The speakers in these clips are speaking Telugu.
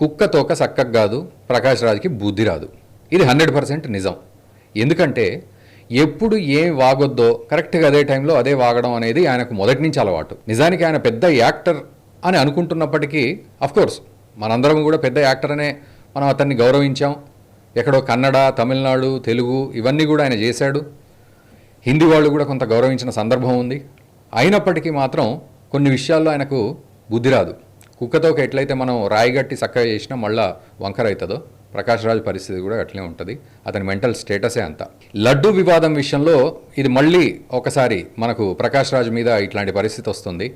కుక్క తోక చక్కగా కాదు ప్రకాష్ రాజ్కి బుద్ధి రాదు. ఇది హండ్రెడ్ పర్సెంట్ నిజం. ఎందుకంటే ఎప్పుడు ఏం వాగొద్దో కరెక్ట్గా అదే టైంలో అదే వాగడం అనేది ఆయనకు మొదటి నుంచి అలవాటు. నిజానికి ఆయన పెద్ద యాక్టర్ అని అనుకుంటున్నప్పటికీ కోర్స్ మనందరం కూడా పెద్ద యాక్టర్ అనే మనం అతన్ని గౌరవించాం. ఎక్కడో కన్నడ తమిళనాడు తెలుగు ఇవన్నీ కూడా ఆయన చేశాడు. హిందీ వాళ్ళు కూడా కొంత గౌరవించిన సందర్భం ఉంది. అయినప్పటికీ మాత్రం కొన్ని విషయాల్లో ఆయనకు బుద్ధి రాదు. కుక్కతోకి ఎట్లయితే మనం రాయిగట్టి చక్కగా చేసినా మళ్ళా వంకర అవుతుందో ప్రకాష్ రాజ్ పరిస్థితి కూడా అట్లే ఉంటుంది. అతని మెంటల్ స్టేటసే అంత. లడ్డు వివాదం విషయంలో ఇది మళ్ళీ ఒకసారి మనకు ప్రకాష్ రాజ్ మీద ఇట్లాంటి పరిస్థితి వస్తుంది.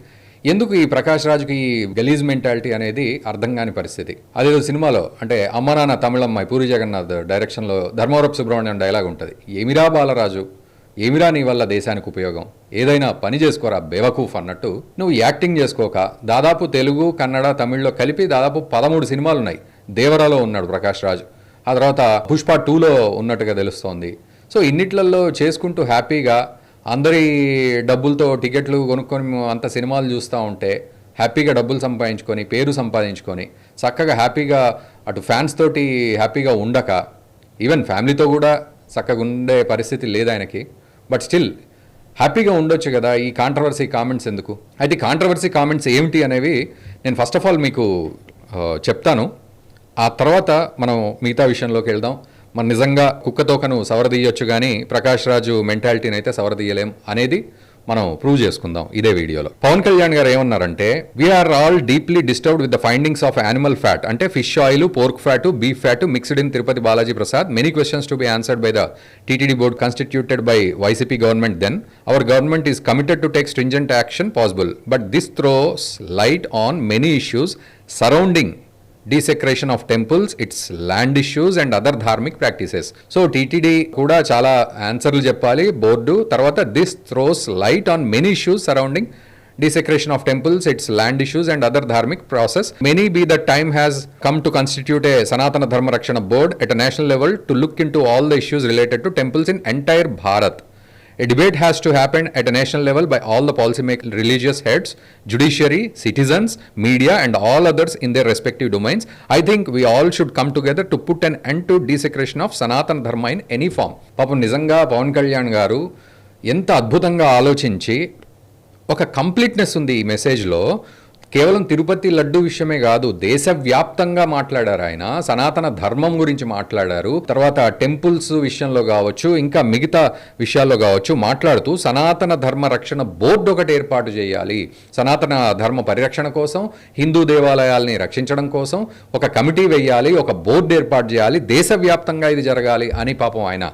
ఎందుకు ఈ ప్రకాష్ రాజుకి ఈ గలీజ్ మెంటాలిటీ అనేది అర్థం కాని పరిస్థితి? అదేదో సినిమాలో అంటే అమ్మనాన్న తమిళమ్మాయి పూరి జగన్నాథ్ డైరెక్షన్లో ధర్మవరపు సుబ్రహ్మణ్యం డైలాగ్ ఉంటుంది. ఏమిరా బాలరాజు? ఏమిరా నీ వల్ల దేశానికి ఉపయోగం? ఏదైనా పని చేసుకోరా బేవకూఫ్ అన్నట్టు. నువ్వు యాక్టింగ్ చేసుకోక దాదాపు తెలుగు కన్నడ తమిళ్ళో కలిపి దాదాపు పదమూడు సినిమాలు ఉన్నాయి దేవరాలో ఉన్నాడు ప్రకాష్ రాజు. ఆ తర్వాత పుష్ప టూలో ఉన్నట్టుగా తెలుస్తోంది. సో ఇన్నిట్లలో చేసుకుంటూ హ్యాపీగా అందరి డబ్బులతో టికెట్లు కొనుక్కొని అంత సినిమాలు చూస్తూ ఉంటే హ్యాపీగా డబ్బులు సంపాదించుకొని పేరు సంపాదించుకొని చక్కగా హ్యాపీగా అటు ఫ్యాన్స్ తోటి హ్యాపీగా ఉండక ఈవెన్ ఫ్యామిలీతో కూడా చక్కగా ఉండే పరిస్థితి లేదు ఆయనకి. బట్ స్టిల్ హ్యాపీగా ఉండొచ్చు కదా ఈ కాంట్రవర్సీ కామెంట్స్ ఎందుకు? అయితే కాంట్రవర్సీ కామెంట్స్ ఏమిటి అనేవి నేను ఫస్ట్ ఆఫ్ ఆల్ మీకు చెప్తాను. ఆ తర్వాత మనం మిగతా విషయంలోకి వెళ్దాం. మనం నిజంగా కుక్కతోకను సవరదీయొచ్చు కానీ ప్రకాష్ రాజు మెంటాలిటీని అయితే సవరదీయలేం అనేది మనం ప్రూవ్ చేసుకుందాం ఇదే వీడియోలో. పవన్ కళ్యాణ్ గారు ఏమన్నారంటే we're all deeply disturbed with the findings of animal fat అంటే fish oil pork fat beef fat mixed in Tirupati Balaji prasad many questions to be answered by the TTD board constituted by YCP government then our government is committed to take stringent action possible but this throws light on many issues surrounding desecration of temples its land issues and other dharmik practices so TTD కూడా చాలా ఆన్సర్లు చెప్పాలి బోర్డు. తర్వాత this throws light on many issues surrounding desecration of temples its land issues and other dharmic process maybe the time has come to constitute a Sanatana Dharma Rakshana board at national level to look into all the issues related to temples in entire Bharat A debate has to happen at a national level by all the policymakers, religious heads, judiciary, citizens, media, and all others in their respective domains. I think we all should come together to put an end to desecration of Sanatana Dharma in any form. పాపం నిజంగా పవన్ కళ్యాణ్ గారు ఎంత అద్భుతంగా ఆలోచించి ఒక కంప్లీట్నెస్ ఉంది ఈ మెసేజ్లో కేవలం తిరుపతి లడ్డు విషయమే కాదు దేశవ్యాప్తంగా మాట్లాడారు ఆయన సనాతన ధర్మం గురించి మాట్లాడారు తర్వాత టెంపుల్స్ విషయంలో కావచ్చు ఇంకా మిగతా విషయాల్లో కావచ్చు మాట్లాడుతూ సనాతన ధర్మ రక్షణ బోర్డు ఒకటి ఏర్పాటు చేయాలి. సనాతన ధర్మ పరిరక్షణ కోసం హిందూ దేవాలయాల్ని రక్షించడం కోసం ఒక కమిటీ వేయాలి ఒక బోర్డు ఏర్పాటు చేయాలి దేశవ్యాప్తంగా ఇది జరగాలి అని పాపం ఆయన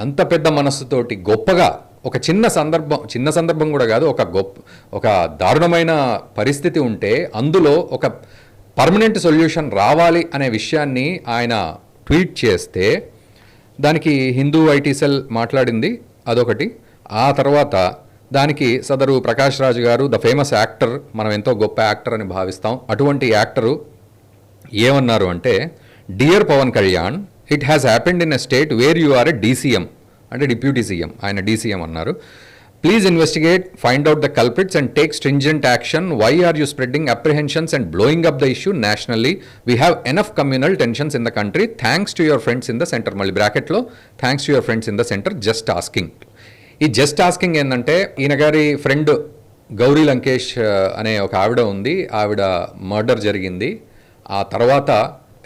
అంత పెద్ద మనస్సుతోటి గొప్పగా ఒక చిన్న సందర్భం చిన్న సందర్భం కూడా కాదు ఒక గొప్ప ఒక దారుణమైన పరిస్థితి ఉంటే అందులో ఒక పర్మనెంట్ సొల్యూషన్ రావాలి అనే విషయాన్ని ఆయన ట్వీట్ చేస్తే దానికి హిందూ ఐటీ సెల్ మాట్లాడింది అదొకటి. ఆ తర్వాత దానికి సదరు ప్రకాష్ రాజు గారు ద ఫేమస్ యాక్టర్ మనం ఎంతో గొప్ప యాక్టర్ అని భావిస్తాం. అటువంటి యాక్టరు ఏమన్నారు అంటే dear Pawan Kalyan it has happened in a state where you are a DCM. అంటే డిప్యూటీ సీఎం ఆయన డీసీఎం అన్నారు. Please investigate find out the culprits and take stringent action why are you spreading apprehensions and blowing up the issue nationally we have enough communal tensions in the country thanks to your friends in the centre మళ్ళీ బ్రాకెట్లో thanks to your friends in the centre just asking ఈ జస్ట్ ఆస్కింగ్ ఏంటంటే ఈయన గారి ఫ్రెండ్ గౌరీ లంకేష్ అనే ఒక ఆవిడ ఉంది. ఆవిడ మర్డర్ జరిగింది. ఆ తర్వాత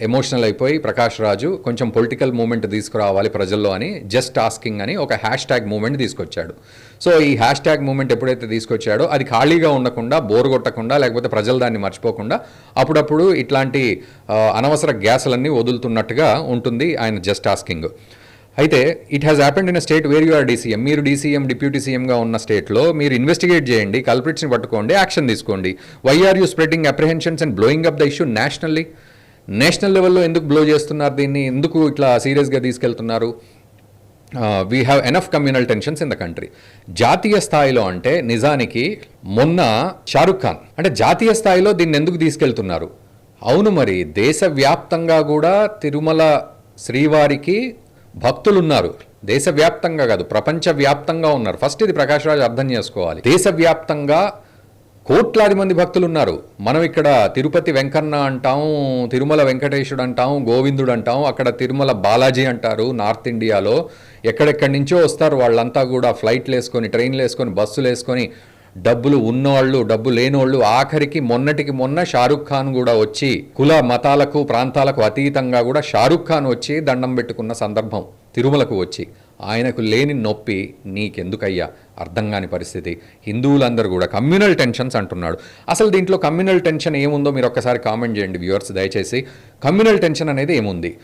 ఎమోషనల్ అయిపోయి ప్రకాష్ రాజు కొంచెం పొలిటికల్ మూమెంట్ తీసుకురావాలి ప్రజల్లో అని జస్ట్ ఆస్కింగ్ అని ఒక హ్యాష్ ట్యాగ్ మూమెంట్ తీసుకొచ్చాడు. సో ఈ హ్యాష్ ట్యాగ్ మూమెంట్ ఎప్పుడైతే తీసుకొచ్చాడో అది ఖాళీగా ఉండకుండా బోర్ కొట్టకుండా లేకపోతే ప్రజలు దాన్ని మర్చిపోకుండా అప్పుడప్పుడు ఇట్లాంటి అనవసర గ్యాసులన్నీ వదులుతున్నట్టుగా ఉంటుంది ఆయన జస్ట్ ఆస్కింగ్ అయితే it has happened in state where you are DCM మీరు డీసీఎం డిప్యూటీ సీఎంగా ఉన్న స్టేట్లో మీరు ఇన్వెస్టిగేట్ చేయండి కల్ప్రిట్స్ని పట్టుకోండి యాక్షన్ తీసుకోండి. Why are you spreading apprehensions and blowing up the issue nationally national లెవెల్లో ఎందుకు బ్లో చేస్తున్నారు? దీన్ని ఎందుకు ఇట్లా సీరియస్గా తీసుకెళ్తున్నారు? We have enough communal tensions in the country జాతీయ స్థాయిలో అంటే నిజానికి మొన్న షారుఖ్ ఖాన్. అంటే జాతీయ స్థాయిలో దీన్ని ఎందుకు తీసుకెళ్తున్నారు? అవును మరి దేశవ్యాప్తంగా కూడా తిరుమల శ్రీవారికి భక్తులు ఉన్నారు దేశవ్యాప్తంగా కాదు ప్రపంచవ్యాప్తంగా ఉన్నారు. ఫస్ట్ ఇది ప్రకాష్ రాజ్ అర్థం చేసుకోవాలి. దేశవ్యాప్తంగా కోట్లాది మంది భక్తులు ఉన్నారు మనం ఇక్కడ తిరుపతి వెంకన్న అంటాం తిరుమల వెంకటేశుడు అంటాం గోవిందుడు అంటాం అక్కడ తిరుమల బాలాజీ అంటారు నార్త్ ఇండియాలో. ఎక్కడెక్కడి నుంచో వస్తారు వాళ్ళంతా కూడా ఫ్లైట్లు వేసుకొని ట్రైన్లు వేసుకొని బస్సులు వేసుకొని. డబ్బులు ఉన్నవాళ్ళు డబ్బు లేనివాళ్ళు ఆఖరికి మొన్నటికి మొన్న షారుఖ్ ఖాన్ కూడా వచ్చి కుల మతాలకు ప్రాంతాలకు అతీతంగా కూడా షారుఖ్ ఖాన్ వచ్చి దండం పెట్టుకున్న సందర్భం తిరుమలకు వచ్చి. ఆయనకు లేని నొప్పి నీకెందుకయ్యా? అర్థం కాని పరిస్థితి. హిందువులందరూ కూడా కమ్యూనల్ టెన్షన్స్ అంటున్నాడు. అసలు దీంట్లో కమ్యూనల్ టెన్షన్ ఏముందో మీరు ఒక్కసారి కామెంట్ చేయండి వ్యూవర్స్ దయచేసి. కమ్యూనల్ టెన్షన్ అనేది ఏముంది?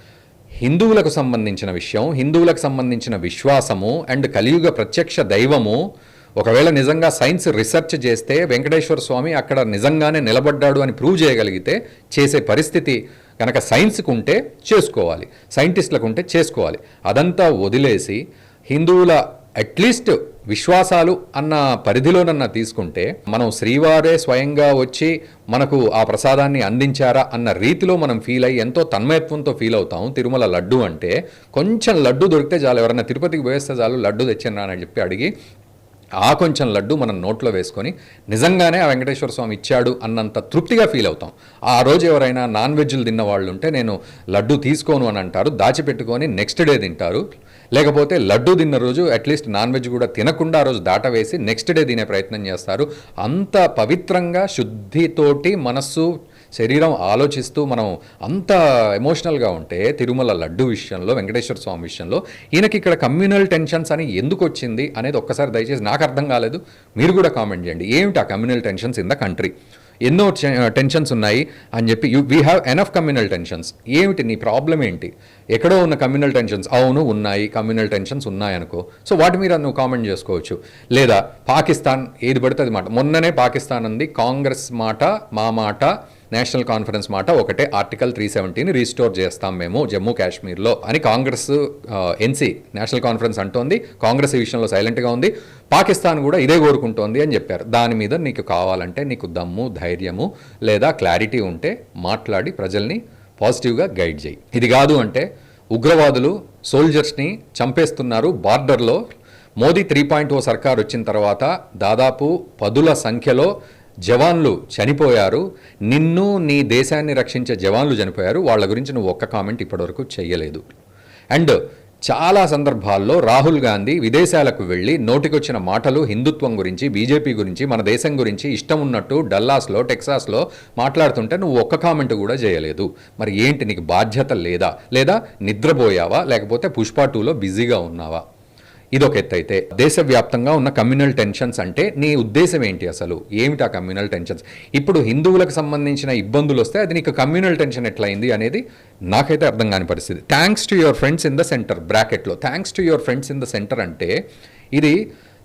హిందువులకు సంబంధించిన విషయం హిందువులకు సంబంధించిన విశ్వాసము అండ్ కలియుగ ప్రత్యక్ష దైవము. ఒకవేళ నిజంగా సైన్స్ రీసెర్చ్ చేస్తే వెంకటేశ్వర స్వామి అక్కడ నిజంగానే నిలబడ్డాడు అని ప్రూవ్ చేయగలిగితే చేసే పరిస్థితి కనుక సైన్స్కి ఉంటే చేసుకోవాలి. సైంటిస్టులకు ఉంటే చేసుకోవాలి. అదంతా వదిలేసి హిందువుల అట్లీస్ట్ విశ్వాసాలు అన్న పరిధిలోనన్నా తీసుకుంటే మనం శ్రీవారే స్వయంగా వచ్చి మనకు ఆ ప్రసాదాన్ని అందించారా అన్న రీతిలో మనం ఫీల్ అయ్యి ఎంతో తన్మయత్వంతో ఫీల్ అవుతాం. తిరుమల లడ్డు అంటే కొంచెం లడ్డు దొరికితే చాలు. ఎవరైనా తిరుపతికి పోయేస్తే చాలు లడ్డు తెచ్చాను అని చెప్పి అడిగి ఆ కొంచెం లడ్డు మనం నోట్లో వేసుకొని నిజంగానే ఆ వెంకటేశ్వర స్వామి ఇచ్చాడు అన్నంత తృప్తిగా ఫీల్ అవుతాం. ఆ రోజు ఎవరైనా నాన్ వెజ్లు తిన్న వాళ్ళు ఉంటే నేను లడ్డు తీసుకోను అని అంటారు దాచిపెట్టుకొని నెక్స్ట్ డే తింటారు. లేకపోతే లడ్డు తిన్న రోజు అట్లీస్ట్ నాన్ వెజ్ కూడా తినకుండా ఆ రోజు దాట వేసి నెక్స్ట్ డే తినే ప్రయత్నం చేస్తారు. అంత పవిత్రంగా శుద్ధితోటి మనస్సు శరీరం ఆలోచిస్తూ మనం అంత ఎమోషనల్గా ఉంటే తిరుమల లడ్డు విషయంలో వెంకటేశ్వర స్వామి విషయంలో ఈయనకి ఇక్కడ కమ్యూనల్ టెన్షన్స్ అని ఎందుకు వచ్చింది అనేది ఒక్కసారి దయచేసి నాకు అర్థం కాలేదు. మీరు కూడా కామెంట్ చేయండి. ఏమిటి ఆ communal tensions in the country? ఎన్నో టెన్షన్స్ ఉన్నాయి అని చెప్పి you we have enough communal tensions. ఏమిటి నీ ప్రాబ్లం ఏంటి? ఎక్కడో ఉన్న కమ్యూనల్ టెన్షన్స్. అవును ఉన్నాయి. కమ్యూనల్ టెన్షన్స్ ఉన్నాయి అనుకో. సో వాటి మీద నువ్వు కామెంట్ చేసుకోవచ్చు. లేదా పాకిస్తాన్ ఏది పడితే అది మాట. మొన్ననే పాకిస్తాన్ అంది కాంగ్రెస్ మాట మా మాట నేషనల్ కాన్ఫరెన్స్ మాట ఒకటే ఆర్టికల్ త్రీ సెవెంటీని రీస్టోర్ చేస్తాం మేము జమ్మూ కాశ్మీర్లో అని కాంగ్రెస్ ఎన్సీ నేషనల్ కాన్ఫరెన్స్ అంటోంది. కాంగ్రెస్ ఈ విషయంలో సైలెంట్గా ఉంది. పాకిస్తాన్ కూడా ఇదే కోరుకుంటోంది అని చెప్పారు. దాని మీద నీకు కావాలంటే నీకు దమ్ము ధైర్యము లేదా క్లారిటీ ఉంటే మాట్లాడి ప్రజల్ని పాజిటివ్గా గైడ్ చేయి. ఇది కాదు అంటే ఉగ్రవాదులు సోల్జర్స్ని చంపేస్తున్నారు బార్డర్లో. మోదీ త్రీ పాయింట్ ఓ సర్కార్ వచ్చిన తర్వాత దాదాపు పదుల సంఖ్యలో జవాన్లు చనిపోయారు. నిన్ను నీ దేశాన్ని రక్షించే జవాన్లు చనిపోయారు. వాళ్ళ గురించి నువ్వు ఒక్క కామెంట్ ఇప్పటివరకు చెయ్యలేదు. అండ్ చాలా సందర్భాల్లో రాహుల్ గాంధీ విదేశాలకు వెళ్ళి నోటికొచ్చిన మాటలు హిందుత్వం గురించి బీజేపీ గురించి మన దేశం గురించి ఇష్టం ఉన్నట్టు డల్లాస్లో టెక్సాస్లో మాట్లాడుతుంటే నువ్వు ఒక్క కామెంట్ కూడా చేయలేదు. మరి ఏంటి నీకు బాధ్యత లేదా? లేదా నిద్రపోయావా? లేకపోతే పుష్ప టూలో బిజీగా ఉన్నావా? ఇదొక ఎత్తు అయితే దేశవ్యాప్తంగా ఉన్న కమ్యూనల్ టెన్షన్స్ అంటే నీ ఉద్దేశం ఏంటి అసలు? ఏమిటి ఆ కమ్యూనల్ టెన్షన్స్ ఇప్పుడు హిందువులకు సంబంధించిన ఇబ్బందులు వస్తే అది నీకు కమ్యూనల్ టెన్షన్ ఎట్లయింది అనేది నాకైతే అర్థం కాని పరిస్థితి. Thanks to your friends in the centre బ్రాకెట్లో thanks to your friends in the centre అంటే ఇది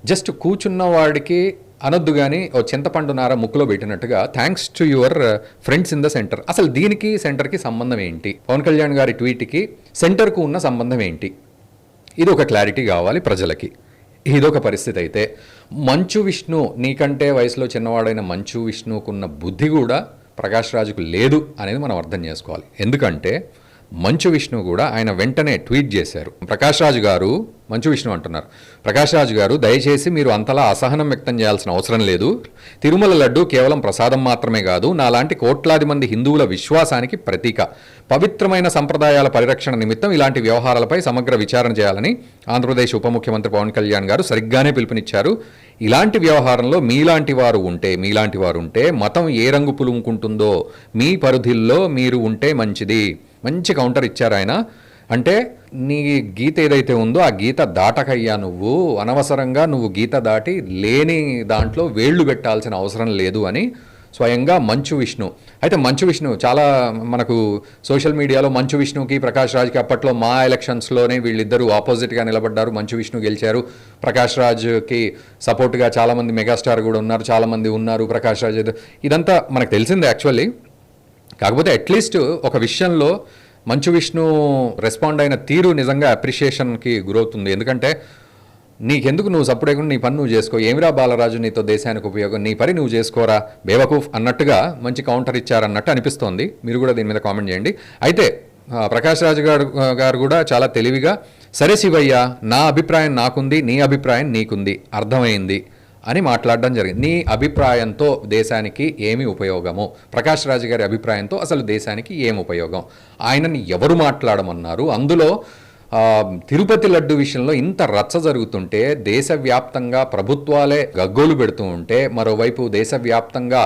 జస్ట్ కూర్చున్న వాడికి అనొద్దు కానీ ఓ చింతపండు నార ముక్కులో పెట్టినట్టుగా thanks to your friends in the centre అసలు దీనికి సెంటర్కి సంబంధం ఏంటి? పవన్ కళ్యాణ్ గారి ట్వీట్కి సెంటర్కు ఉన్న సంబంధం ఏంటి? ఇది ఒక క్లారిటీ కావాలి ప్రజలకి. ఇదొక పరిస్థితి అయితే మంచు విష్ణు నీకంటే వయసులో చిన్నవాడైన మంచు విష్ణుకున్న బుద్ధి కూడా ప్రకాష్ రాజుకు లేదు అనేది మనం అర్థం చేసుకోవాలి. ఎందుకంటే మంచు విష్ణు కూడా ఆయన వెంటనే ట్వీట్ చేశారు. ప్రకాష్ రాజు గారు మంచు విష్ణు అంటున్నారు. ప్రకాష్ రాజు గారు దయచేసి మీరు అంతలా అసహనం వ్యక్తం చేయాల్సిన అవసరం లేదు. తిరుమల లడ్డు కేవలం ప్రసాదం మాత్రమే కాదు నాలాంటి కోట్లాది మంది హిందువుల విశ్వాసానికి ప్రతీక. పవిత్రమైన సంప్రదాయాల పరిరక్షణ నిమిత్తం ఇలాంటి వ్యవహారాలపై సమగ్ర విచారణ చేయాలని ఆంధ్రప్రదేశ్ ఉప ముఖ్యమంత్రి పవన్ కళ్యాణ్ గారు సరిగ్గానే పిలుపునిచ్చారు. ఇలాంటి వ్యవహారంలో మీలాంటి వారు ఉంటే మీలాంటి వారు ఉంటే మతం ఏ రంగు పులుముకుంటుందో మీ పరిధిల్లో మీరు ఉంటే మంచిది. మంచి కౌంటర్ ఇచ్చారు ఆయన. అంటే నీ గీత ఏదైతే ఉందో ఆ గీత దాటకయ్యా నువ్వు. అనవసరంగా నువ్వు గీత దాటి లేని దాంట్లో వేళ్ళు పెట్టాల్సిన అవసరం లేదు అని స్వయంగా మంచు విష్ణు. అయితే మంచు విష్ణు చాలా మనకు సోషల్ మీడియాలో మంచు విష్ణుకి ప్రకాష్ రాజ్కి అప్పట్లో మా ఎలక్షన్స్లోనే వీళ్ళిద్దరూ ఆపోజిట్గా నిలబడ్డారు. మంచు విష్ణు గెలిచారు. ప్రకాష్ రాజ్కి సపోర్ట్గా చాలామంది మెగాస్టార్ కూడా ఉన్నారు. చాలామంది ఉన్నారు ప్రకాష్ రాజ్. ఇదంతా మనకు తెలిసిందే యాక్చువల్లీ. కాకపోతే అట్లీస్ట్ ఒక విషయంలో మంచు విష్ణు రెస్పాండ్ అయిన తీరు నిజంగా అప్రిషియేషన్కి గురవుతుంది. ఎందుకంటే నీకెందుకు నువ్వు సప్పుడేకుండా నీ పని నువ్వు చేసుకో? ఏమిరా బాలరాజు నీతో దేశానికి ఉపయోగం? నీ పని నువ్వు చేసుకోరా? బేవకూఫ్ అన్నట్టుగా మంచి కౌంటర్ ఇచ్చారన్నట్టు అనిపిస్తోంది. మీరు కూడా దీని మీద కామెంట్ చేయండి. అయితే ప్రకాష్ రాజు గారు గారు కూడా చాలా తెలివిగా సరే శివయ్య నా అభిప్రాయం నాకుంది నీ అభిప్రాయం నీకుంది. అర్థమైంది. అని మాట్లాడడం జరిగింది. నీ అభిప్రాయంతో దేశానికి ఏమి ఉపయోగము? ప్రకాష్ రాజు గారి అభిప్రాయంతో అసలు దేశానికి ఏం ఉపయోగం? ఆయనని ఎవరు మాట్లాడమన్నారు? అందులో తిరుపతి లడ్డు విషయంలో ఇంత రచ్చ జరుగుతుంటే దేశవ్యాప్తంగా ప్రభుత్వాలే గగ్గోలు పెడుతూ ఉంటే మరోవైపు దేశవ్యాప్తంగా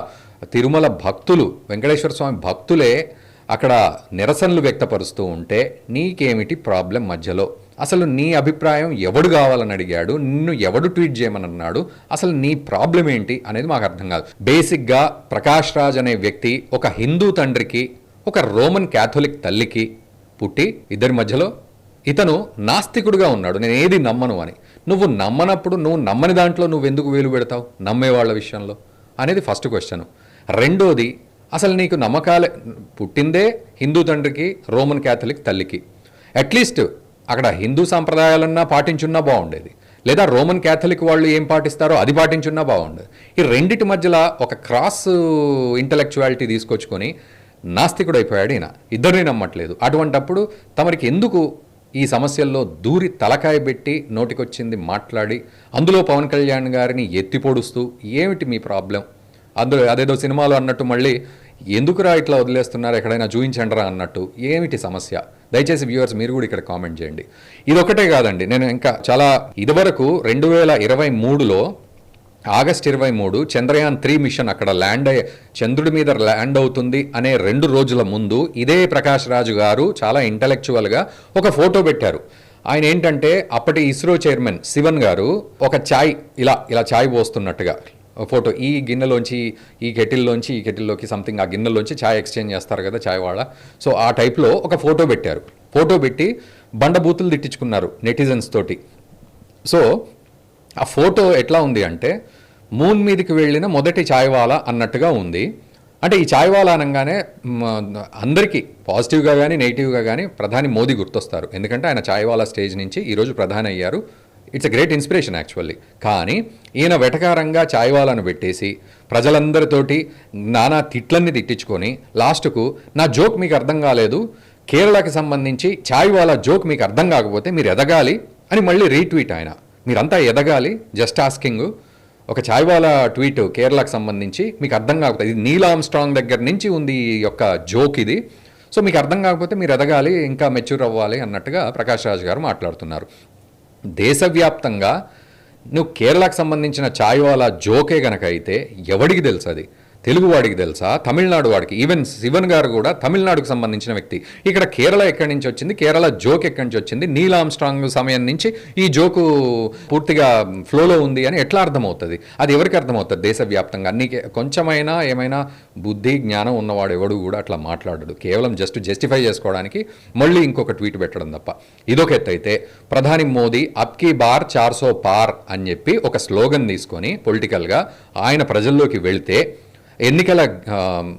తిరుమల భక్తులు వెంకటేశ్వర స్వామి భక్తులే అక్కడ నిరసనలు వ్యక్తపరుస్తూ ఉంటే నీకేమిటి ప్రాబ్లం మధ్యలో? అసలు నీ అభిప్రాయం ఎవడు కావాలని అడిగాడు నిన్ను ఎవడు ట్వీట్ చేయమని అన్నాడు అసలు నీ ప్రాబ్లం ఏంటి అనేది మాకు అర్థం కాదు. బేసిక్గా ప్రకాష్ రాజ్ అనే వ్యక్తి ఒక హిందూ తండ్రికి ఒక రోమన్ క్యాథోలిక్ తల్లికి పుట్టి ఇద్దరి మధ్యలో ఇతను నాస్తికుడుగా ఉన్నాడు. నేను ఏది నమ్మను అని. నువ్వు నమ్మనప్పుడు నువ్వు నమ్మని దాంట్లో నువ్వు ఎందుకు వేలు పెడతావు? నమ్మే వాళ్ళ విషయంలో అనేది ఫస్ట్ క్వశ్చన్. రెండోది అసలు నీకు నమ్మకాలే పుట్టిందే హిందూ తండ్రికి రోమన్ క్యాథలిక్ తల్లికి. అట్లీస్ట్ అక్కడ హిందూ సాంప్రదాయాలన్నా పాటించున్నా బాగుండేది. లేదా రోమన్ క్యాథలిక్ వాళ్ళు ఏం పాటిస్తారో అది పాటించున్నా బాగుండేది. ఈ రెండిటి మధ్యలో ఒక క్రాస్ ఇంటలెక్చువాలిటీ తీసుకొచ్చుకొని నాస్తికుడు అయిపోయాడు ఈయన. ఇద్దరిని నమ్మట్లేదు. అటువంటప్పుడు తమరికి ఎందుకు ఈ సమస్యల్లో దూరి తలకాయ పెట్టి నోటికొచ్చింది మాట్లాడి అందులో పవన్ కళ్యాణ్ గారిని ఎత్తి పొడుస్తూ ఏమిటి మీ ప్రాబ్లం? అందులో అదేదో సినిమాలో అన్నట్టు మళ్ళీ ఎందుకురా ఇట్లా వదిలేస్తున్నారు? ఎక్కడైనా చూపించండిరా అన్నట్టు. ఏమిటి సమస్య? దయచేసి వ్యూవర్స్ మీరు కూడా ఇక్కడ కామెంట్ చేయండి. ఇదొకటే కాదండి నేను ఇంకా చాలా ఇదివరకు రెండు వేల ఇరవై మూడులో ఆగస్ట్ ఇరవై మూడు చంద్రయాన్ త్రీ మిషన్ అక్కడ ల్యాండ్ అయ్యే చంద్రుడి మీద ల్యాండ్ అవుతుంది అనే రెండు రోజుల ముందు ఇదే ప్రకాష్ రాజు గారు చాలా ఇంటలెక్చువల్గా ఒక ఫోటో పెట్టారు. ఆయన ఏంటంటే అప్పటి ఇస్రో చైర్మన్ శివన్ గారు ఒక ఛాయ్ ఇలా ఇలా ఛాయ్ పోస్తున్నట్టుగా. ఫోటో. ఈ గిన్నెలోంచి ఈ కెటిల్లోంచి ఈ కెటిల్లోకి సంథింగ్ ఆ గిన్నెలోంచి ఛాయ్ ఎక్స్చేంజ్ చేస్తారు కదా ఛాయ్ వాళ్ళ. సో ఆ టైప్లో ఒక ఫోటో పెట్టారు. ఫోటో పెట్టి బండబూతులు తిట్టించుకున్నారు నెటిజన్స్ తోటి. సో ఆ ఫోటో ఎట్లా ఉంది అంటే మూన్ మీదకి వెళ్ళిన మొదటి ఛాయ్వాలా అన్నట్టుగా ఉంది. అంటే ఈ ఛాయ్వాలా అనగానే అందరికీ పాజిటివ్గా కానీ నెగిటివ్గా కానీ ప్రధాని మోదీ గుర్తొస్తారు. ఎందుకంటే ఆయన ఛాయ్వాలా స్టేజ్ నుంచి ఈరోజు ప్రధాని అయ్యారు it's a great inspiration actually కానీ ఈయన వెటకారంగా ఛాయవాలను పెట్టేసి ప్రజలందరితోటి నానా తిట్లన్నీ తిట్టించుకొని లాస్ట్కు నా జోక్ మీకు అర్థం కాలేదు కేరళకి సంబంధించి ఛాయ్వాలా జోక్ మీకు అర్థం కాకపోతే మీరు ఎదగాలి అని మళ్ళీ రీట్వీట్ ఆయన. మీరంతా ఎదగాలి జస్ట్ ఆస్కింగ్. ఒక ఛాయ్వాలా ట్వీట్ కేరళకు సంబంధించి మీకు అర్థం కాకపోతే ఇది నీలామ్ స్ట్రాంగ్ దగ్గర నుంచి ఉంది ఈ యొక్క జోక్ ఇది. సో మీకు అర్థం కాకపోతే మీరు ఎదగాలి ఇంకా మెచ్యూర్ అవ్వాలి అన్నట్టుగా ప్రకాష్ రాజ్ గారు మాట్లాడుతున్నారు. దేశవ్యాప్తంగా నువ్వు కేరళకు సంబంధించిన చాయ్వాలా జోకే గనక అయితే ఎవడికి తెలుసు అది? తెలుగువాడికి తెలుసా తమిళనాడు వాడికి. ఈవెన్ శివన్ గారు కూడా తమిళనాడుకు సంబంధించిన వ్యక్తి. ఇక్కడ కేరళ ఎక్కడి నుంచి వచ్చింది? కేరళ జోక్ ఎక్కడి నుంచి వచ్చింది? నీలామ్ స్ట్రాంగ్ సమయం నుంచి ఈ జోకు పూర్తిగా ఫ్లోలో ఉంది అని ఎట్లా అర్థమవుతుంది? అది ఎవరికి అర్థమవుతుంది? దేశవ్యాప్తంగా. నీకు కొంచెమైనా ఏమైనా బుద్ధి జ్ఞానం ఉన్నవాడు ఎవడు కూడా అట్లా మాట్లాడడు. కేవలం జస్ట్ జస్టిఫై చేసుకోవడానికి మళ్ళీ ఇంకొక ట్వీట్ పెట్టడం తప్ప. ఇదొక ఎత్తు అయితే ప్రధాని మోదీ అప్కీ బార్ చార్సో పార్ అని చెప్పి ఒక స్లోగన్ తీసుకొని పొలిటికల్గా ఆయన ప్రజల్లోకి వెళితే ఎన్నికల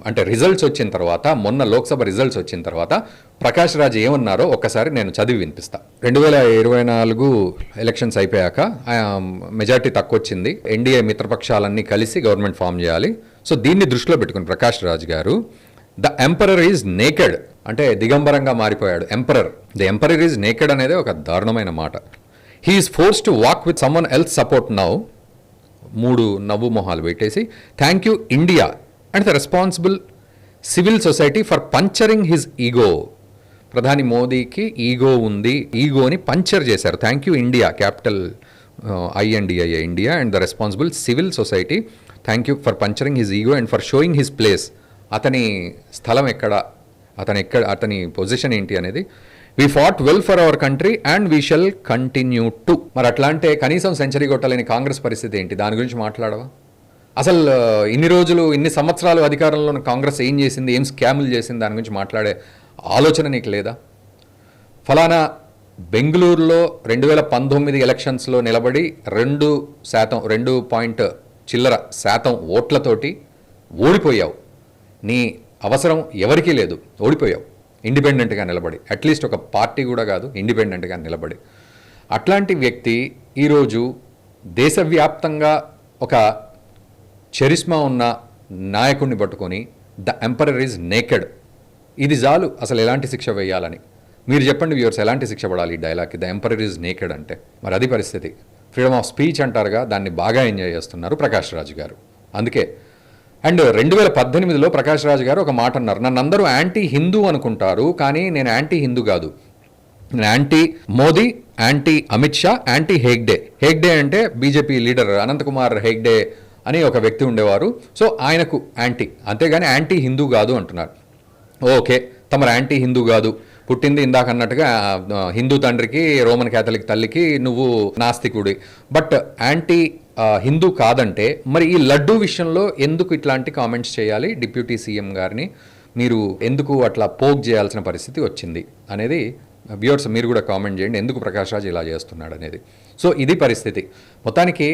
అంటే రిజల్ట్స్ వచ్చిన తర్వాత మొన్న లోక్సభ రిజల్ట్స్ వచ్చిన తర్వాత ప్రకాష్ రాజ్ ఏమన్నారో ఒక్కసారి నేను చదివి వినిపిస్తా. రెండు వేల ఇరవై నాలుగు ఎలక్షన్స్ అయిపోయాక మెజార్టీ తక్కువ వచ్చింది ఎన్డీఏ మిత్రపక్షాలన్నీ కలిసి గవర్నమెంట్ ఫామ్ చేయాలి. సో దీన్ని దృష్టిలో పెట్టుకుని ప్రకాష్ రాజ్ గారు ద ఎంపరర్ ఈజ్ నేకెడ్ అంటే దిగంబరంగా మారిపోయాడు. Emperor the emperor is naked అనేది ఒక దారుణమైన మాట. He's forced to walk with someone else support now మూడు నవ్వు మొహాలు పెట్టేసి thank you India and the responsible civil society for puncturing his ego ప్రధాని మోదీకి ఈగో ఉంది ఈగోని పంచర్ చేశారు. Thank you India capital INDIA India and the responsible civil society thank you for puncturing his ego and for showing his place అతని స్థలం ఎక్కడ అతని ఎక్కడ అతని పొజిషన్ ఏంటి అనేది we fought well for our country and we shall continue to మరి అట్లా అంటే కనీసం సెంచరీ కొట్టలేని కాంగ్రెస్ పరిస్థితి ఏంటి? దాని గురించి మాట్లాడవా? అసలు ఇన్ని రోజులు ఇన్ని సంవత్సరాలు అధికారంలో ఉన్న కాంగ్రెస్ ఏం చేసింది ఏం స్కాములు చేసింది దాని గురించి మాట్లాడే ఆలోచన నీకు లేదా? ఫలానా బెంగళూరులో రెండు వేల పంతొమ్మిది ఎలక్షన్స్లో నిలబడి రెండు శాతం రెండు పాయింట్ చిల్లర శాతం ఓట్లతోటి ఓడిపోయావు. నీ అవసరం ఎవరికీ లేదు ఓడిపోయావు. ఇండిపెండెంట్గా నిలబడి అట్లీస్ట్ ఒక పార్టీ కూడా కాదు ఇండిపెండెంట్గా నిలబడి. అట్లాంటి వ్యక్తి ఈరోజు దేశవ్యాప్తంగా ఒక చరిస్మా ఉన్న నాయకుడిని పట్టుకొని ద ఎంపరర్ ఈజ్ నేకెడ్. ఇది చాలు అసలు ఎలాంటి శిక్ష వేయాలని. మీరు చెప్పండి వ్యూవర్స్ ఎలాంటి శిక్ష పడాలి ఈ డైలాగ్కి? ద ఎంపరర్ ఈజ్ నేకెడ్ అంటే. మరి అది పరిస్థితి. ఫ్రీడమ్ ఆఫ్ స్పీచ్ అంటారుగా దాన్ని బాగా ఎంజాయ్ చేస్తున్నారు ప్రకాష్ రాజు గారు. అందుకే అండ్ రెండు వేల పద్దెనిమిదిలో ప్రకాష్ రాజ్ గారు ఒక మాట అన్నారు. నన్ను అందరూ యాంటీ హిందూ అనుకుంటారు కానీ నేను యాంటీ హిందూ కాదు. నేను anti Modi anti Amit Shah anti Hegde. Hegde అంటే బీజేపీ లీడర్ అనంతకుమార్ హేగ్డే అని ఒక వ్యక్తి ఉండేవారు. సో ఆయనకు యాంటీ. అంతేగాని యాంటీ హిందూ కాదు అంటున్నారు. ఓకే తమరు యాంటీ హిందూ కాదు. పుట్టింది ఇందాక అన్నట్టుగా హిందూ తండ్రికి రోమన్ క్యాథలిక్ తల్లికి నువ్వు నాస్తికుడి. బట్ యాంటీ హిందూ కాదంటే మరి ఈ లడ్డూ విషయంలో ఎందుకు ఇట్లాంటి కామెంట్స్ చేయాలి? డిప్యూటీ సీఎం గారిని మీరు ఎందుకు అట్లా పోక్ చేయాల్సిన పరిస్థితి వచ్చింది అనేది వ్యూవర్స్ మీరు కూడా కామెంట్ చేయండి ఎందుకు ప్రకాష్ రాజ్ ఇలా చేస్తున్నాడు అనేది. సో ఇది పరిస్థితి. మొత్తానికి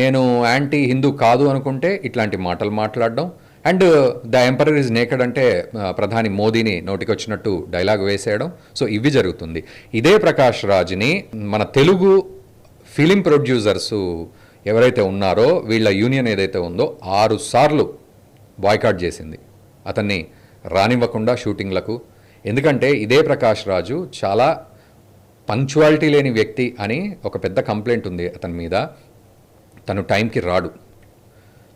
నేను యాంటీ హిందూ కాదు అనుకుంటే ఇట్లాంటి మాటలు మాట్లాడడం and the emperor is naked అంటే ప్రధాని మోదీని నోటికొచ్చినట్టు డైలాగ్ వేసేయడం సో ఇవి జరుగుతుంది. ఇదే ప్రకాష్ రాజ్ని మన తెలుగు ఫిలిం ప్రొడ్యూసర్సు ఎవరైతే ఉన్నారో వీళ్ళ యూనియన్ ఏదైతే ఉందో ఆరు సార్లు బాయ్కాట్ చేసింది. అతన్ని రానివ్వకుండా షూటింగ్లకు. ఎందుకంటే ఇదే ప్రకాష్ రాజు చాలా పంక్చువాలిటీ లేని వ్యక్తి అని ఒక పెద్ద కంప్లైంట్ ఉంది అతని మీద. తను టైంకి రాడు.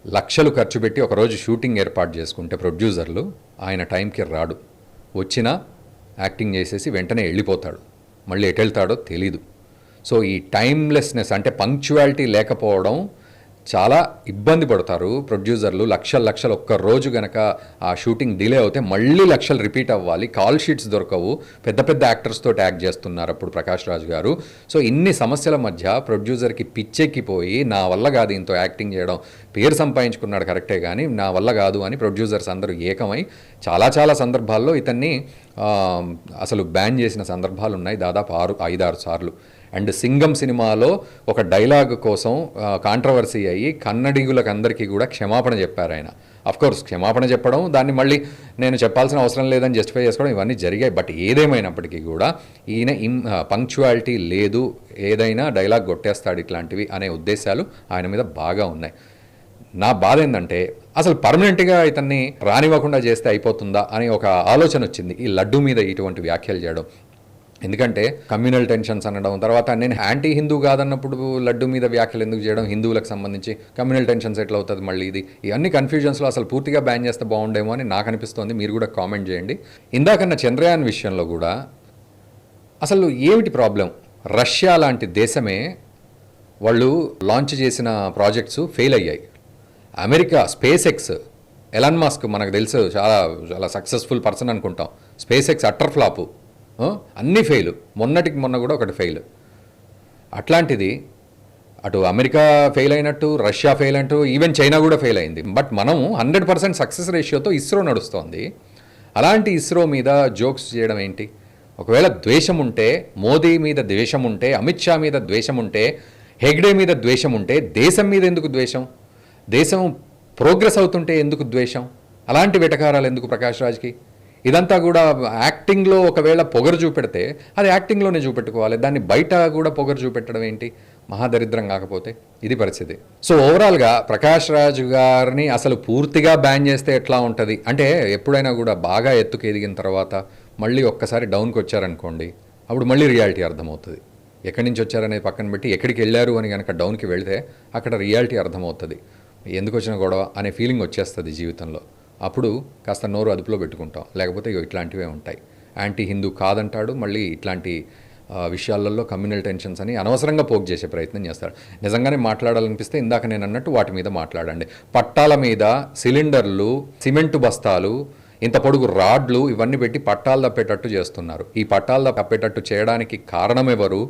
లక్షలు ఖర్చు పెట్టి ఒకరోజు షూటింగ్ ఏర్పాటు చేసుకుంటే ప్రొడ్యూసర్లు ఆయన టైంకి రాడు. వచ్చినా యాక్టింగ్ చేసేసి వెంటనే వెళ్ళిపోతాడు. మళ్ళీ ఎటు వెళ్తాడో తెలీదు. సో ఈ టైమ్లెస్నెస్ అంటే పంక్చువాలిటీ లేకపోవడం చాలా ఇబ్బంది పడతారు ప్రొడ్యూసర్లు. లక్షలు లక్షలు ఒక్క రోజు గనక ఆ షూటింగ్ డిలే అవుతే మళ్ళీ లక్షలు రిపీట్ అవ్వాలి. కాల్ షీట్స్ దొరకవు. పెద్ద పెద్ద యాక్టర్స్తో ట్యాగ్ చేస్తున్నారు అప్పుడు ప్రకాష్ రాజు గారు. సో ఇన్ని సమస్యల మధ్య ప్రొడ్యూసర్కి పిచ్చెక్కిపోయి నా వల్ల కాదు ఇంతో యాక్టింగ్ చేయడం. పేరు సంపాదించుకున్నాడు కరెక్టే కానీ నా వల్ల కాదు అని ప్రొడ్యూసర్స్ అందరూ ఏకమై చాలా చాలా సందర్భాల్లో ఇతన్ని అసలు బ్యాన్ చేసిన సందర్భాలు ఉన్నాయి దాదాపు ఆరు ఐదారు సార్లు. అండ్ సింగం సినిమాలో ఒక డైలాగ్ కోసం కాంట్రవర్సీ అయ్యి కన్నడిగులకు అందరికీ కూడా క్షమాపణ చెప్పారు ఆయన. కోర్స్ క్షమాపణ చెప్పడం దాన్ని మళ్ళీ నేను చెప్పాల్సిన అవసరం లేదని జస్టిఫై చేసుకోవడం ఇవన్నీ జరిగాయి. బట్ ఏదేమైనప్పటికీ కూడా ఈయన ఇన్ పంక్చువాలిటీ లేదు ఏదైనా డైలాగ్ కొట్టేస్తాడు ఇట్లాంటివి అనే ఉద్దేశాలు ఆయన మీద బాగా ఉన్నాయి. నా బాధ ఏంటంటే అసలు పర్మనెంట్గా ఇతన్ని రానివ్వకుండా చేస్తే అయిపోతుందా అని ఒక ఆలోచన వచ్చింది. ఈ లడ్డు మీద ఇటువంటి వ్యాఖ్యలు చేయడం. ఎందుకంటే కమ్యూనల్ టెన్షన్స్ అనడం తర్వాత నేను యాంటీ హిందూ కాదన్నప్పుడు లడ్డు మీద వ్యాఖ్యలు ఎందుకు చేయడం హిందువులకు సంబంధించి కమ్యూనల్ టెన్షన్స్ ఎట్లా అవుతుంది మళ్ళీ ఇది? ఇవన్నీ కన్ఫ్యూజన్స్లో అసలు పూర్తిగా బ్యాన్ చేస్తే బాగుండేమో అని నాకు అనిపిస్తోంది. మీరు కూడా కామెంట్ చేయండి. ఇందాకన్న చంద్రయాన్ విషయంలో కూడా అసలు ఏమిటి ప్రాబ్లం? రష్యా లాంటి దేశమే వాళ్ళు లాంచ్ చేసిన ప్రాజెక్ట్స్ ఫెయిల్ అయ్యాయి. America SpaceX Elon Musk మనకు తెలుసు చాలా చాలా సక్సెస్ఫుల్ పర్సన్ అనుకుంటాం. SpaceX utter flop. అన్నీ ఫెయిల్. మొన్నటికి మొన్న కూడా ఒకటి ఫెయిల్. అట్లాంటిది అటు అమెరికా ఫెయిల్ అయినట్టు రష్యా ఫెయిల్ అయినట్టు ఈవెన్ చైనా కూడా ఫెయిల్ అయింది. బట్ మనం హండ్రెడ్ పర్సెంట్ సక్సెస్ రేషియోతో ఇస్రో నడుస్తోంది. అలాంటి ఇస్రో మీద జోక్స్ చేయడం ఏంటి? ఒకవేళ ద్వేషం ఉంటే మోదీ మీద ద్వేషం ఉంటే అమిత్ షా మీద ద్వేషం ఉంటే హెగ్డే మీద ద్వేషం ఉంటే దేశం మీద ఎందుకు ద్వేషం? దేశం ప్రోగ్రెస్ అవుతుంటే ఎందుకు ద్వేషం? అలాంటి వెటకారాలు ఎందుకు ప్రకాష్ రాజ్కి? ఇదంతా కూడా యాక్టింగ్లో ఒకవేళ పొగరు చూపెడితే అది యాక్టింగ్లోనే చూపెట్టుకోవాలి. దాన్ని బయట కూడా పొగరు చూపెట్టడం ఏంటి? మహాదరిద్రం కాకపోతే ఇది పరిస్థితి. సో ఓవరాల్గా ప్రకాష్ రాజ్ గారిని అసలు పూర్తిగా బ్యాన్ చేస్తే ఎట్లా ఉంటుంది? అంటే ఎప్పుడైనా కూడా బాగా ఎత్తుకు ఎదిగిన తర్వాత మళ్ళీ ఒక్కసారి డౌన్కి వచ్చారనుకోండి అప్పుడు మళ్ళీ రియాలిటీ అర్థమవుతుంది. ఎక్కడి నుంచి వచ్చారనేది పక్కన పెట్టి ఎక్కడికి వెళ్ళారు అని కనుక డౌన్కి వెళితే అక్కడ రియాలిటీ అర్థమవుతుంది. ఎందుకు వచ్చిన గొడవ అనే ఫీలింగ్ వచ్చేస్తుంది జీవితంలో. అప్పుడు కాస్త నోరు అదుపులో పెట్టుకుంటాం. లేకపోతే ఇగో ఇట్లాంటివే ఉంటాయి. యాంటీ హిందూ కాదంటాడు మళ్ళీ ఇట్లాంటి విషయాలలో కమ్యూనల్ టెన్షన్స్ అని అనవసరంగా పోక్ చేసే ప్రయత్నం చేస్తాడు. నిజంగానే మాట్లాడాలనిపిస్తే ఇందాక నేను అన్నట్టు వాటి మీద మాట్లాడండి. పట్టాల మీద సిలిండర్లు సిమెంటు బస్తాలు ఇంత పొడుగు రాడ్లు ఇవన్నీ పెట్టి పట్టాలు తప్పేటట్టు చేస్తున్నారు. ఈ పట్టాలు తప్పేటట్టు చేయడానికి కారణం ఎవరు?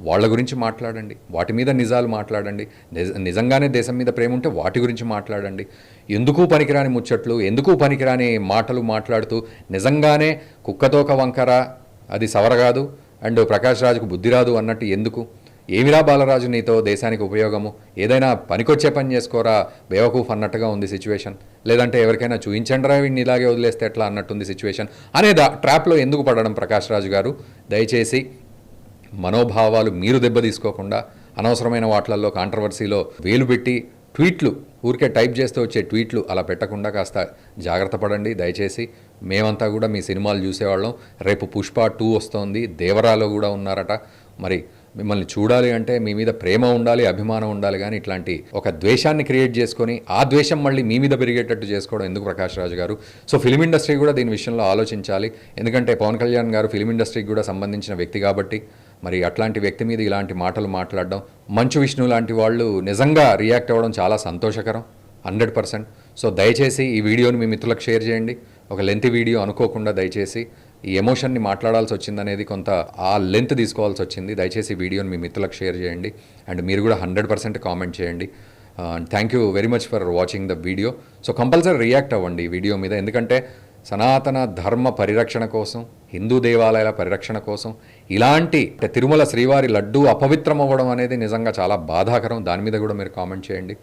వాళ్ళ గురించి మాట్లాడండి వాటి మీద నిజాలు మాట్లాడండి నిజ- నిజంగానే దేశం మీద ప్రేమ ఉంటే వాటి గురించి మాట్లాడండి. ఎందుకు పనికిరాని ముచ్చట్లు ఎందుకు పనికిరాని మాటలు మాట్లాడుతూ నిజంగానే కుక్కతోక వంకర అది సవర కాదు అండ్ ప్రకాష్ రాజుకు బుద్ధి రాదు అన్నట్టు ఎందుకు? ఏమిరా బాలరాజు నీతో దేశానికి ఉపయోగము? ఏదైనా పనికొచ్చే పని చేసుకోరా బేవకూఫ్ అన్నట్టుగా ఉంది సిచ్యువేషన్. లేదంటే ఎవరికైనా చూయించండిరా వీడిని ఇలాగే వదిలేస్తే ఎట్లా అన్నట్టుంది సిచ్యువేషన్. అనేది ట్రాప్లో ఎందుకు పడడం ప్రకాష్ రాజు గారు? దయచేసి మనోభావాలు మీరు దెబ్బ తీసుకోకుండా అనవసరమైన వాటిలలో కాంట్రవర్సీలో వేలు పెట్టి ట్వీట్లు ఊరికే టైప్ చేస్తూ వచ్చే ట్వీట్లు అలా పెట్టకుండా కాస్త జాగ్రత్త పడండి. దయచేసి మేమంతా కూడా మీ సినిమాలు చూసేవాళ్ళం. రేపు పుష్ప టూ వస్తోంది. దేవరాలో కూడా ఉన్నారట. మరి మిమ్మల్ని చూడాలి అంటే మీ మీద ప్రేమ ఉండాలి అభిమానం ఉండాలి కానీ ఇట్లాంటి ఒక ద్వేషాన్ని క్రియేట్ చేసుకొని ఆ ద్వేషం మళ్ళీ మీ మీద పెరిగేటట్టు చేసుకోవడం ఎందుకు ప్రకాష్ రాజు గారు? సో ఫిలిం ఇండస్ట్రీ కూడా దీని విషయంలో ఆలోచించాలి. ఎందుకంటే పవన్ కళ్యాణ్ గారు ఫిలిం ఇండస్ట్రీకి కూడా సంబంధించిన వ్యక్తి కాబట్టి మరి అట్లాంటి వ్యక్తి మీద ఇలాంటి మాటలు మాట్లాడడం మంచు విష్ణు లాంటి వాళ్ళు నిజంగా రియాక్ట్ అవ్వడం చాలా సంతోషకరం హండ్రెడ్ పర్సెంట్ సో దయచేసి ఈ వీడియోని మీ మిత్రులకు షేర్ చేయండి. ఒక లెంత్ వీడియో అనుకోకుండా దయచేసి ఈ ఎమోషన్ని మాట్లాడాల్సి వచ్చిందనేది కొంత ఆ లెంత్ తీసుకోవాల్సి వచ్చింది. దయచేసి వీడియోని మీ మిత్రులకు షేర్ చేయండి. అండ్ మీరు కూడా హండ్రెడ్ పర్సెంట్ కామెంట్ చేయండి. Thank you very much for watching the video so compulsory react అవ్వండి ఈ వీడియో మీద. ఎందుకంటే సనాతన ధర్మ పరిరక్షణ కోసం హిందూ దేవాలయాల పరిరక్షణ కోసం ఇలాంటి తిరుమల శ్రీవారి లడ్డు అపవిత్రం అవ్వడం అనేది నిజంగా చాలా బాధాకరం. దాని మీద కూడా మీరు కామెంట్ చేయండి.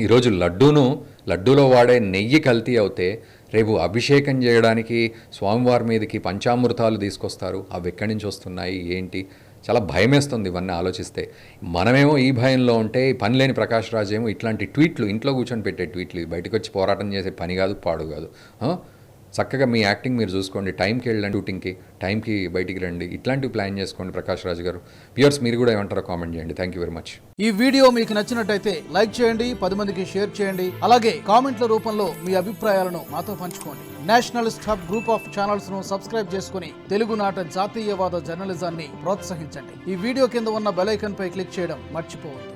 ఈరోజు లడ్డూను లడ్డూలో వాడే నెయ్యి కల్తీ అవుతే రేపు అభిషేకం చేయడానికి స్వామివారి మీదకి పంచామృతాలు తీసుకొస్తారు. అవి ఎక్కడి నుంచి వస్తున్నాయి? ఏంటి? చాలా భయమేస్తుంది ఇవన్నీ ఆలోచిస్తే. మనమేమో ఈ భయంలో ఉంటే పని లేని ప్రకాష్ రాజ్ ఏమో ఇట్లాంటి ట్వీట్లు ఇంట్లో కూర్చొని పెట్టే ట్వీట్లు బయటకు వచ్చి పోరాటం చేసే పని కాదు పాడు కాదు. చక్కగా మీ యాక్టింగ్ మీరు చూసుకోండి. టైంకి వెళ్ళండి షూటింగ్కి టైంకి బయటికి రండి. ఇట్లాంటివి ప్లాన్ చేసుకోండి ప్రకాష్ రాజు గారు. వ్యూయర్స్ మీరు కూడా ఏమంటారో కామెంట్ చేయండి. థ్యాంక్ యూ వెరీ మచ్ ఈ వీడియో మీకు నచ్చినట్టయితే లైక్ చేయండి పది మందికి షేర్ చేయండి. అలాగే కామెంట్ల రూపంలో మీ అభిప్రాయాలను మాతో పంచుకోండి. నేషనల్ హబ్ గ్రూప్ ఆఫ్ ఛానల్స్ను సబ్స్క్రైబ్ చేసుకుని తెలుగునాట జాతీయవాద జర్నలిజాన్ని ప్రోత్సహించండి. ఈ వీడియో కింద ఉన్న బెలైకన్ పై క్లిక్ చేయడం మర్చిపోవద్దు.